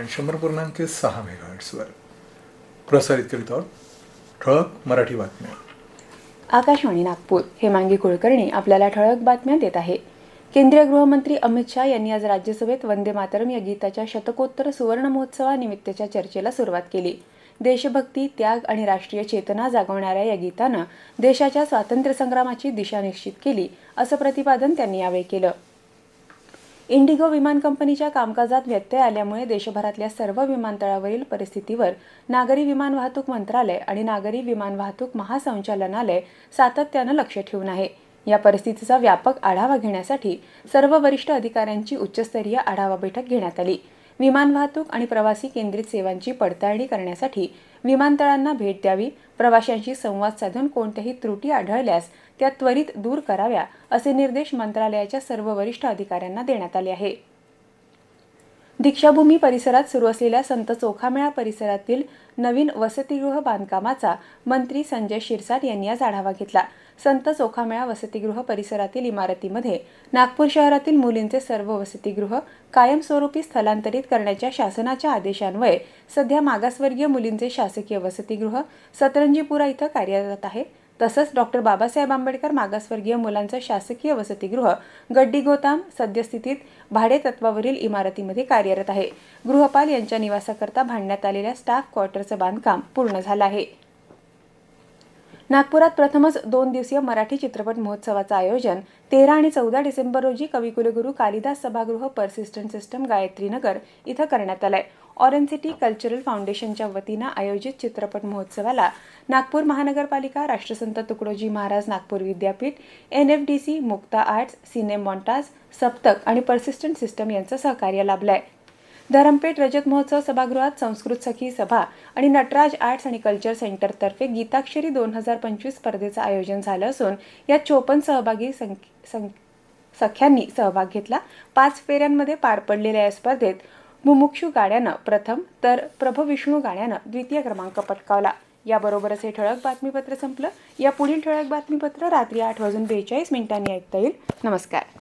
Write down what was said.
Band शंभर पूर्णांक सहा मेगाहर्ट्सवर प्रसारित करीत आहोत ठळक मराठी बातम्या. आकाशवाणी नागपूर. हेमांगी कुलकर्णी आपल्याला ठळक बातम्या देत आहे. केंद्रीय गृहमंत्री अमित शहा यांनी आज राज्यसभेत वंदे मातरम या गीताच्या शतकोत्तर सुवर्ण महोत्सवानिमित्तच्या चर्चेला सुरुवात केली. देशभक्ती त्याग आणि राष्ट्रीय चेतना जागवणाऱ्या या गीतानं देशाच्या स्वातंत्र्यसंग्रामाची दिशा निश्चित केली असं प्रतिपादन त्यांनी यावेळी केलं. इंडिगो विमान कंपनीच्या कामकाजात व्यत्यय आल्यामुळे देशभरातल्या सर्व विमानतळावरील परिस्थितीवर नागरी विमान वाहतूक मंत्रालय आणि नागरी विमान वाहतूक महासंचालनालय सातत्यानं लक्ष ठेवून आहे. या परिस्थितीचा व्यापक आढावा घेण्यासाठी सर्व वरिष्ठ अधिकाऱ्यांची उच्चस्तरीय आढावा बैठक घेण्यात आली. विमान वाहतूक आणि प्रवासी केंद्रित सेवांची पडताळणी करण्यासाठी विमानतळांना भेट द्यावी प्रवाशांशी संवाद साधून कोणत्याही त्रुटी आढळल्यास त्या त्वरित दूर कराव्या असे निर्देश मंत्रालयाच्या सर्व वरिष्ठ अधिकाऱ्यांना देण्यात आले आहे. दीक्षाभूमी परिसरात सुरू असलेल्या संत चोखामेळा परिसरातील नवीन वसतिगृह बांधकामाचा मंत्री संजय शिरसाट यांनी आज आढावा घेतला. संत चोखामेळा वसतिगृह परिसरातील इमारतीमध्ये नागपूर शहरातील मुलींचे सर्व वसतिगृह कायमस्वरूपी स्थलांतरित करण्याच्या शासनाच्या आदेशान्वये सध्या मागासवर्गीय मुलींचे शासकीय वसतिगृह सतरंजीपुरा इथं कार्यरत आहे. तसंच डॉक्टर बाबासाहेब आंबेडकर मागासवर्गीय मुलांचं शासकीय वसतिगृह गड्डी गोताम सद्यस्थितीत भाडेतत्वावरील इमारतीमध्ये कार्यरत आहे. गृहपाल यांच्या निवासाकरता बांधण्यात आलेल्या स्टाफ क्वार्टरचं बांधकाम पूर्ण झालं आहे. नागपुरात प्रथमच दोन दिवसीय मराठी चित्रपट महोत्सवाचं आयोजन तेरा आणि चौदा डिसेंबर रोजी कविकुलगुरू कालिदास सभागृह पर्सिस्टंट सिस्टम गायत्रीनगर इथं करण्यात आलंय. ऑरेंज सिटी कल्चरल फाउंडेशनच्या वतीनं आयोजित चित्रपट महोत्सवाला नागपूर महानगरपालिका राष्ट्रसंत Tukdoji Maharaj Nagpur Vidyapeeth N F D C Mukta arts cine montage Saptak आणि पर्सिस्टंट सिस्टम यांचं सहकार्य लाभलंय. धरमपेठ रजत महोत्सव सभागृहात संस्कृत सखी सभा आणि नटराज आर्ट्स आणि कल्चर सेंटरतर्फे गीताक्षरी दोन हजार पंचवीस स्पर्धेचं आयोजन झालं असून यात चोपन्न सहभागी संख्य सं सख्यांनी सहभाग घेतला. पाच फेऱ्यांमध्ये पार पडलेल्या या स्पर्धेत मुमुक्षू गाण्यानं प्रथम तर प्रभविष्णू गाण्यानं द्वितीय क्रमांक पटकावला. याबरोबरच हे ठळक बातमीपत्र संपलं. या पुढील ठळक बातमीपत्र रात्री आठ वाजून बेचाळीस मिनिटांनी ऐकता येईल. नमस्कार.